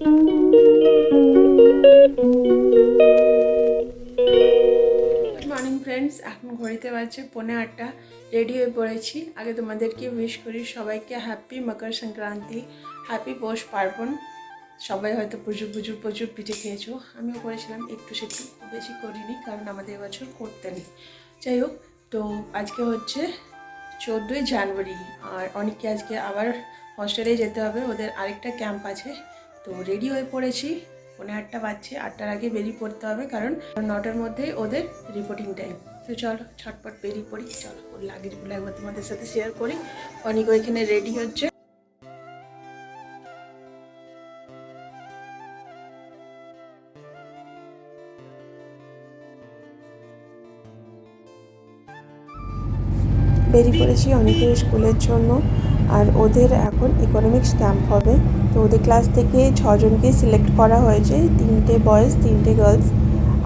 Good morning friends এখন ঘড়িতে বাজছে পৌনে আটটা। রেডি হয়ে পড়েছি। আগে তোমাদেরকে উইশ করি সবাইকে হ্যাপি মকর সংক্রান্তি হ্যাপি পৌষ পার্বণ। সবাই হয়তো প্রচুর প্রচুর প্রচুর পিঠে খেয়েছো। আমিও করেছিলাম, একটু সেটু বেশি করিনি, কারণ আমাদের এবছর করতে নেই। যাই হোক, তো আজকে হচ্ছে চোদ্দোই জানুয়ারি, আর অনেককে আজকে আবার হস্টেলে যেতে হবে। ওদের আরেকটা ক্যাম্প আছে। তো রেডি হয়ে পড়েছি। পৌনে আটটা বাজছে, আটটার আগে বেরিয়ে পড়তে হবে কারণ নটার মধ্যেই ওদের রিপোর্টিং টাইম তো চলো ছটপট বেরিয়ে পড়ি। চলো, ওর লাগেজগুলো একবার তোমাদের সাথে শেয়ার করি। অনেক ওইখানে রেডি হচ্ছে। বেরিয়ে পড়েছি অনেকের স্কুলের জন্য। আর ওদের এখন ইকোনমিক্স ক্যাম্প হবে। তো ওদের ক্লাস থেকে ছজনকে সিলেক্ট করা হয়েছে তিনটে বয়েজ তিনটে গার্লস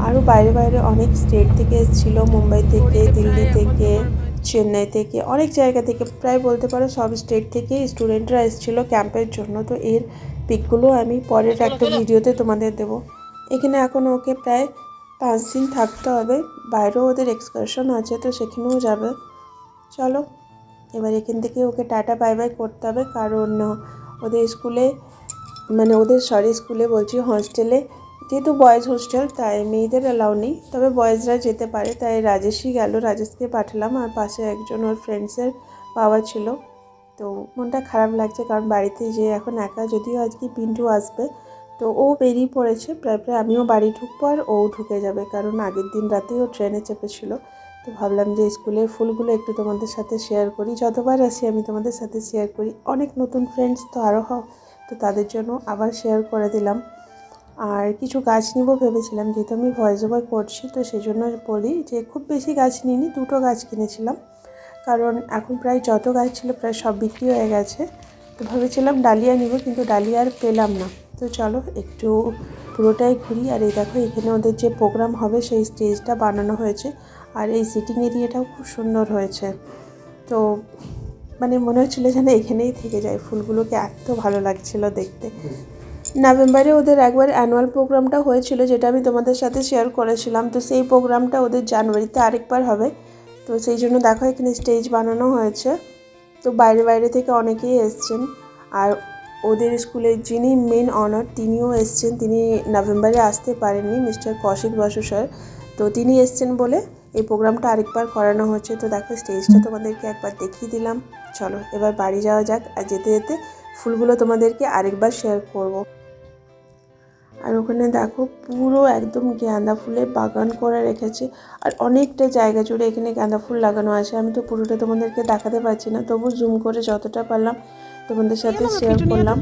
আরও বাইরে বাইরে অনেক স্টেট থেকে এসেছিল মুম্বাই থেকে দিল্লি থেকে চেন্নাই থেকে অনেক জায়গা থেকে প্রায় বলতে পারো সব স্টেট থেকে স্টুডেন্টরা এসেছিল ক্যাম্পের জন্য। তো এর পিকগুলো আমি পরের একটা ভিডিওতে তোমাদের দেবো। এখানে এখন ওকে প্রায় পাঁচ দিন থাকতে হবে। বাইরেও ওদের এক্সকারশন আছে তো সেখানেও যাবে। চলো। এবার এখান থেকে ওকে টাটা, বাই বাই করতে হবে। কারণ ওদের স্কুলে মানে ওদের সরি স্কুলে বলছি হস্টেলে যেহেতু বয়েজ হোস্টেল তাই মেয়েদের অ্যালাউ নেই। তবে বয়েজরা যেতে পারে। তাই রাজেশই গেল। রাজেশকে পাঠালাম। আর পাশে একজন ওর ফ্রেন্ডসের বাবা ছিল। তো মনটা খারাপ লাগছে। কারণ বাড়িতে যে এখন একা, যদিও আজকে পিন্টু আসবে, তো ও বেরিয়ে পড়েছে। প্রায় প্রায় আমিও বাড়ি ঢুকবো আর ও ঢুকে যাবে। কারণ আগের দিন রাতেই ও ট্রেনে চেপেছিল। তো ভাবলাম যে স্কুলের ফুলগুলো একটু তোমাদের সাথে শেয়ার করি। যতবার আসি আমি তোমাদের সাথে শেয়ার করি। অনেক নতুন ফ্রেন্ডস তো আরও হও তো তাদের জন্য আবার শেয়ার করে দিলাম। আর কিছু গাছ নিব ভেবেছিলাম, যেহেতু আমি ভয়েস ওভার করছি, তো সেই জন্য বলি যে খুব বেশি গাছ নিইনি, দুটো গাছ কিনেছিলাম। কারণ এখন প্রায় যত গাছ ছিল প্রায় সব বিক্রি হয়ে গেছে। তো ভেবেছিলাম ডালিয়া নিব, কিন্তু ডালিয়া আর পেলাম না। তো চলো একটু পুরোটাই ঘুরি। আর এই দেখো, এখানে ওদের যে প্রোগ্রাম হবে, সেই স্টেজটা বানানো হয়েছে। আর এই সিটিং এরিয়াটাও খুব সুন্দর হয়েছে। তো মানে মনে হচ্ছিল যেন এখানেই থেকে যায়। ফুলগুলোকে এত ভালো লাগছিল দেখতে। নভেম্বরে ওদের একবার অ্যানুয়াল প্রোগ্রামটা হয়েছিল, যেটা আমি তোমাদের সাথে শেয়ার করেছিলাম। তো সেই প্রোগ্রামটা ওদের জানুয়ারিতে আরেকবার হবে। তো সেই জন্য দেখো, এখানে স্টেজ বানানো হয়েছে। তো বাইরে বাইরে থেকে অনেকেই এসছেন। আর ওদের স্কুলের যিনি মেন অনার তিনিও এসছেন। তিনি নভেম্বরে আসতে পারেননি মিস্টার কৌশিক বসু স্যার তো তিনি এসছেন বলে এই প্রোগ্রামটা আরেকবার করানো হচ্ছে। তো দেখো স্টেজটা তোমাদেরকে একবার দেখিয়ে দিলাম। চলো এবার বাড়ি যাওয়া যাক আর যেতে যেতে ফুলগুলো তোমাদেরকে আরেকবার শেয়ার করব। আর ওখানে দেখো পুরো একদম গাঁদা ফুলের বাগান করে রেখেছে। আর অনেকটা জায়গা জুড়ে এখানে গাঁদা ফুল লাগানো আছে। আমি তো পুরোটা তোমাদেরকে দেখাতে পারছি না তবু জুম করে যতটা পারলাম তোমাদের সাথে শেয়ার করলাম।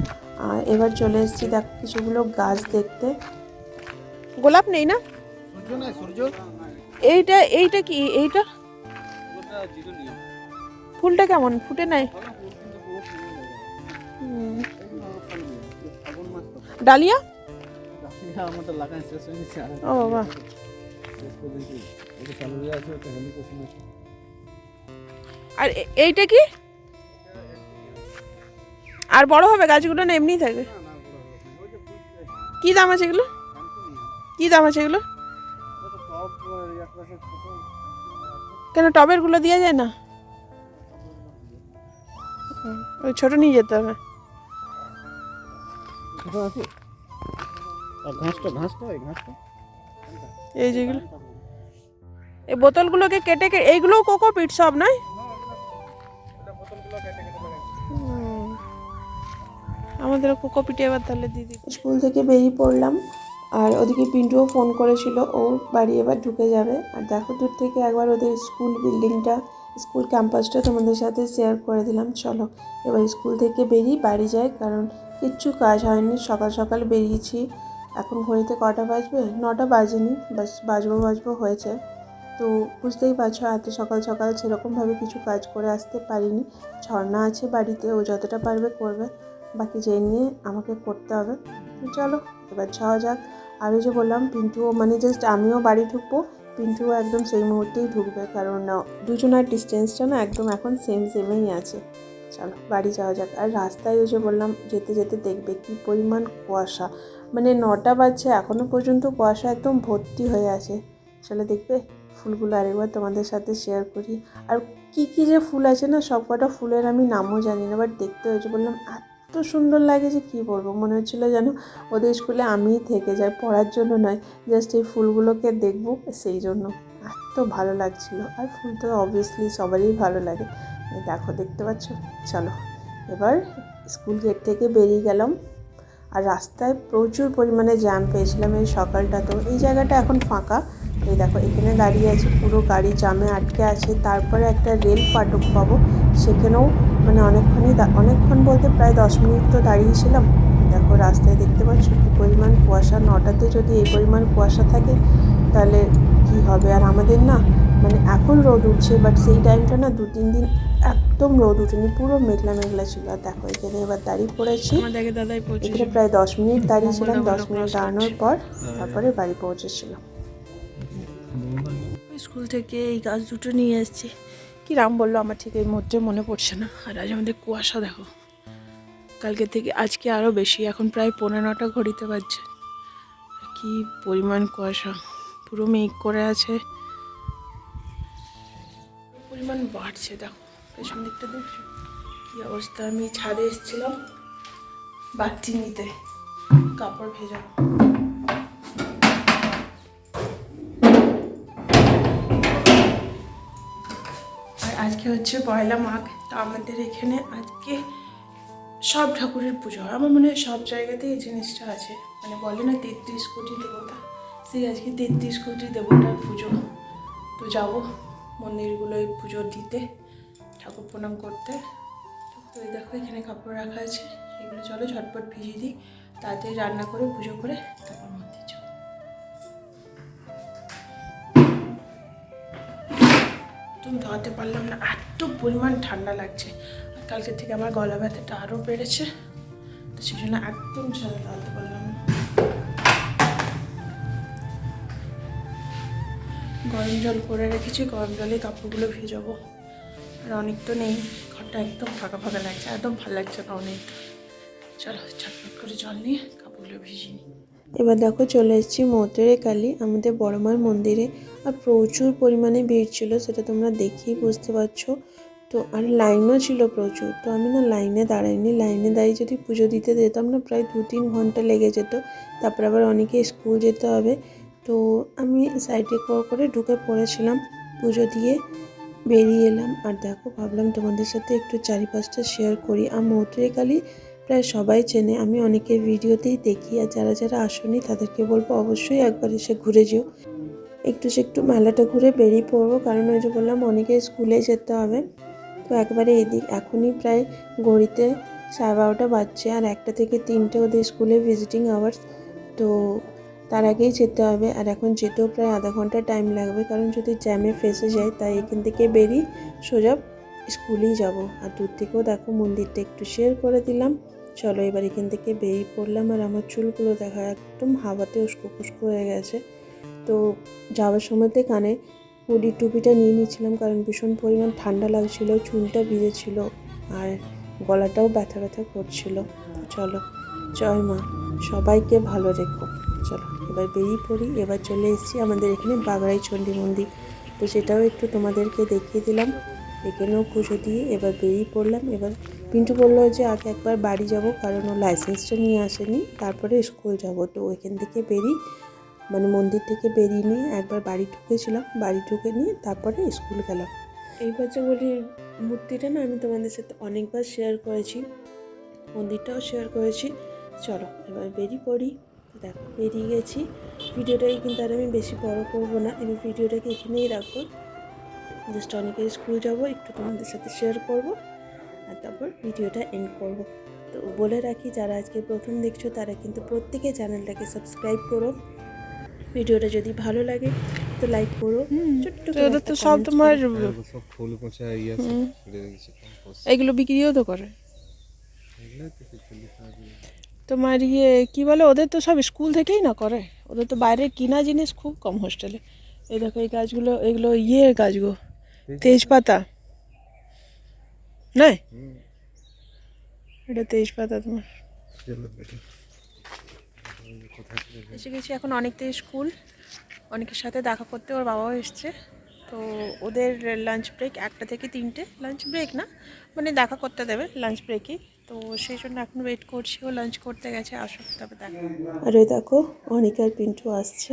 আর এবার চলে এসেছি দেখো কিছুগুলো গাছ দেখতে। গোলাপ নেই না? সূর্য না সূর্য। এইটা এইটা কি? এইটা? ফুলটা কেমন? ফুটে নাই? ডালিয়া? ও বাবা আর এইটা কি? আর বড় হবে? গাছগুলো না এমনিই থাকে? না না বড় হবে না। ওই যে ফুল কি দাম আছে এগুলো? কি দাম আছে এগুলো? কেন টবেরগুলো দেওয়া যায় না? ওই ছোট নিয়ে যেতে হবে। এই যেগুলো এই বোতলগুলোকে কেটে কেটে এইগুলোও কোকোপিট সব নয় হুম। আমাদেরও কোকোপিটে এবার তাহলে দিদি স্কুল থেকে বেরিয়ে পড়লাম। আর ওদিকে পিন্টুও ফোন করেছিল, ও বাড়ি এবার ঢুকে যাবে। আর দেখো দূর থেকে একবার ওদের স্কুল বিল্ডিংটা, স্কুল ক্যাম্পাসটা তোমাদের সাথে শেয়ার করে দিলাম। চলো, এবার স্কুল থেকে বেরিয়ে বাড়ি যাই, কারণ কিচ্ছু কাজ হয়নি। সকাল সকাল বেরিয়েছি। এখন ঘড়িতে কটা বাজবে? নটা বাজেনি। বাস, বাজবো বাজবো হয়েছে। তো বুঝতেই পারছ, এত সকাল সকাল সেরকমভাবে কিছু কাজ করে আসতে পারিনি। ঝর্ণা আছে বাড়িতে, ও যতটা পারবে করবে। বাকি যে নিয়ে আমাকে করতে হবে। চলো, এবার যাওয়া যাক। আর ওই যে বললাম, পিন্টুও মানে জাস্ট আমিও বাড়ি ঢুকবো, পিন্টুও একদম সেই মুহূর্তেই ঢুকবে, কারণ দুজনের ডিস্টেন্সটা না একদম এখন সেম সেমেই আছে। চলো, বাড়ি যাওয়া যাক। আর রাস্তায় ওই যে বললাম, যেতে যেতে দেখবে কি পরিমাণ কুয়াশা। মানে নটা বাজছে এখনও পর্যন্ত কুয়াশা একদম ভর্তি হয়ে আছে। চলো দেখবে, ফুলগুলো আরেকবার তোমাদের সাথে শেয়ার করি। আর কি কি যে ফুল আছে না সব কটা ফুলের আমি নামও জানি না বাট দেখতে হয়েছে বললাম এত সুন্দর লাগে যে কী বলব? মনে হচ্ছিল যেন ওদের স্কুলে আমিই থেকে যাই, পড়ার জন্য নয় জাস্ট এই ফুলগুলোকে দেখব সেই জন্য। এত ভালো লাগছিল। আর ফুল তো অবভিয়াসলি সবারই ভালো লাগে। দেখো, দেখতে পাচ্ছ? চলো, এবার স্কুল গেট থেকে বেরিয়ে গেলাম। আর রাস্তায় প্রচুর পরিমাণে জ্যাম পেয়েছিলাম এই সকালটা তো। এই জায়গাটা এখন ফাঁকা। এই দেখো, এখানে দাঁড়িয়ে আছে। পুরো গাড়ি জ্যামে আটকে আছে। তারপরে একটা রেল ফাটক পাবো। সেখানেও মানে অনেকক্ষণই অনেকক্ষণ বলতে প্রায় দশ মিনিট তো দাঁড়িয়েছিলাম দেখো রাস্তায় দেখতে পাচ্ছ কি পরিমাণ কুয়াশা নটাতে যদি এই পরিমাণ কুয়াশা থাকে তাহলে কি হবে আর আমাদের না মানে এখন রোদ উঠছে বাট সেই টাইমটা না দু তিন দিন একদম রোদ উঠেনি পুরো মেঘলা মেঘলা ছিল আর দেখো এখানে এবার দাঁড়িয়ে পড়েছি দাদাই এখানে প্রায় দশ মিনিট দাঁড়িয়েছিলাম দশ মিনিট দাঁড়ানোর পর তারপরে বাড়ি পৌঁছেছিলাম স্কুল থেকে এই গাছ দুটো নিয়ে এসেছি কি রাম বলল? আমার ঠিক এই মুহূর্তে মনে পড়ছে না। আর আজ আমাদের কুয়াশা, দেখো। কালকে থেকে আজকে আরও বেশি, এখন প্রায় পনেরো নটা ঘড়িতে বাজছে। কি পরিমাণ কুয়াশা। পুরো মেঘ করে আছে। পরিমাণ বাড়ছে, দেখো। পেছন দিকটা দেখছ? কি অবস্থা? আমি ছাদে এসেছিলাম বাচ্চি নিতে। কাপড় ভেজাবো আজকে হচ্ছে পয়লা মাঘ। তো আমাদের এখানে আজকে সব ঠাকুরের পুজো হয়। আমার মনে হয় সব জায়গাতেই এই জিনিসটা আছে। মানে বলে না তেত্রিশ কোটি দেবতা। সেই আজকে তেত্রিশ কোটি দেবতার পুজো। তো যাব মন্দিরগুলোয় পুজো দিতে, ঠাকুর প্রণাম করতে। তো এই দেখো এখানে কাপড় রাখা আছে। এগুলো চলো ঝটপট ভিজিয়ে দিই। তাড়াতাড়ি রান্না করে, পুজো করে তারপর ধোয়াতে পারলাম না, এত পরিমাণ ঠান্ডা লাগছে। কালকে থেকে আমার গলা ব্যথাটা আরও বেড়েছে, তো সেই জন্য একদম ছাড়া ধোয়াতে পারলাম না। গরম জল করে রেখেছি, গরম জলে কাপড়গুলো ভেজাবো। আর অনেক তো নেই, ঘরটা একদম ফাঁকা ফাঁকা লাগছে, একদম ভালো লাগছে না অনেক। চলো, ঝটপট করে জল নিয়ে কাপড়গুলো ভিজিয়ে নিই। এবার দেখো চলে এসেছি মৌতেরে কালী, আমাদের বড়মার মন্দিরে। আর প্রচুর পরিমাণে ভিড় ছিল, সেটা তোমরা দেখেই বুঝতে পারছ। তো আর লাইনও ছিল প্রচুর, তো আমি না লাইনে দাঁড়াইনি। লাইনে দাঁড়িয়ে যদি পুজো দিতে যেতাম না, প্রায় দু তিন ঘণ্টা লেগে যেত। তারপর আবার অনেকে স্কুল যেতে হবে। তো আমি সাইডে করে ঢুকে পড়েছিলাম, পুজো দিয়ে বেরিয়ে এলাম। আর দেখো, ভাবলাম তোমাদের সাথে একটু চারিপাশটা শেয়ার করি। আর মৌত্রে কালী প্রায় সবাই চেনে, আমি অনেকের ভিডিওতেই দেখি আর যারা যারা আসনি তাদেরকে বলব অবশ্যই একবার এসে ঘুরে যেও। একটু সে একটু মেলাটা ঘুরে বেরিয়ে পড়ব, কারণ ওই যে বললাম অনেকে স্কুলে যেতে হবে। তো একবারে এদিক, এখনই প্রায় ঘড়িতে সাড়ে বারোটা বাজছে আর একটা থেকে তিনটে ওদের স্কুলে ভিজিটিং আওয়ার্স তো তার আগেই যেতে হবে। আর এখন যেতেও প্রায় আধা ঘণ্টা টাইম লাগবে, কারণ যদি জ্যামে ফেসে যায় তাই এখান থেকে বেরিয়ে সোজা স্কুলেই যাব। আর দূর থেকেও দেখো মন্দিরটা একটু শেয়ার করে দিলাম। চলো এবার এখান থেকে বেরিয়ে পড়লাম আর আমার চুলগুলো দেখা একদম হাওয়াতে উস্কো খুস্কো হয়ে গেছে। তো যাওয়ার সময়তে কানে হুডি টুপিটা নিয়ে নিয়েছিলাম কারণ ভীষণ পরিমাণ ঠান্ডা লাগছিল, চুলটা ভিজেছিল আর গলাটাও ব্যথা ব্যথা করছিল। চলো, জয় মা, সবাইকে ভালো রেখো। চলো এবার বেরিয়ে পড়ি, এবার চলে এসেছি আমাদের এখানে বাগড়াই চণ্ডী মন্দির। তো সেটাও একটু তোমাদেরকে দেখিয়ে দিলাম। এখানেও পুজো দিয়ে এবার বেরিয়ে পড়লাম। এবার পিন্টু বলল যে, আগে একবার বাড়ি যাব, কারণ ও লাইসেন্সটা নিয়ে আসেনি। তারপরে স্কুল যাব। তো ওইখান থেকে বেরিয়ে মানে মন্দির থেকে বেরিয়ে নিয়ে একবার বাড়ি ঢুকেছিলাম। বাড়ি ঢুকে নিয়ে তারপরে স্কুল গেলাম। এই বাচ্চাগুলির মূর্তিটা না, আমি তোমাদের সাথে অনেকবার শেয়ার করেছি। মন্দিরটাও শেয়ার করেছি। চলো, এবার বেরিয়ে পড়ি। দেখো, বেরিয়ে গেছি। ভিডিওটাকে কিন্তু আর আমি বেশি বড় করব না। এবার ভিডিওটাকে এখানেই রাখব জাস্ট অনেকের স্কুল যাব একটু তোমাদের সাথে শেয়ার করব আর তারপর ভিডিওটা এন্ড করব। তো বলে রাখি যারা আজকে প্রথম দেখছ তারা কিন্তু প্রত্যেকে চ্যানেলটাকে সাবস্ক্রাইব করো। ভিডিওটা যদি ভালো লাগে তো লাইক করো। ছোট্ট তো করে ওদের তো সব তোমার এগুলো সব ফুল পচা ইয়ে এগুলো বিক্রিও তো করে। তোমার ইয়ে কি বলে ওদের তো সব স্কুল থেকেই না করে। ওদের তো বাইরে কিনা জিনিস খুব কম হোস্টেলে এই দেখো এই গাছগুলো এগুলো ইয়ে গাছগুলো তেজপাতা? নয় এটা তেজপাতা তোমার। এসে গেছি এখন অনেকটাই স্কুল। অনেকের সাথে দেখা করতে ওর বাবাও এসছে। তো ওদের লাঞ্চ ব্রেক একটা থেকে তিনটে। লাঞ্চ ব্রেক না মানে দেখা করতে দেবে লাঞ্চ ব্রেকে তো সেই জন্য এখন ওয়েট করছি। ও লাঞ্চ করতে গেছে আসুক তবে দেখা। আর ওই দেখো অনিকার পিন্টু আসছে।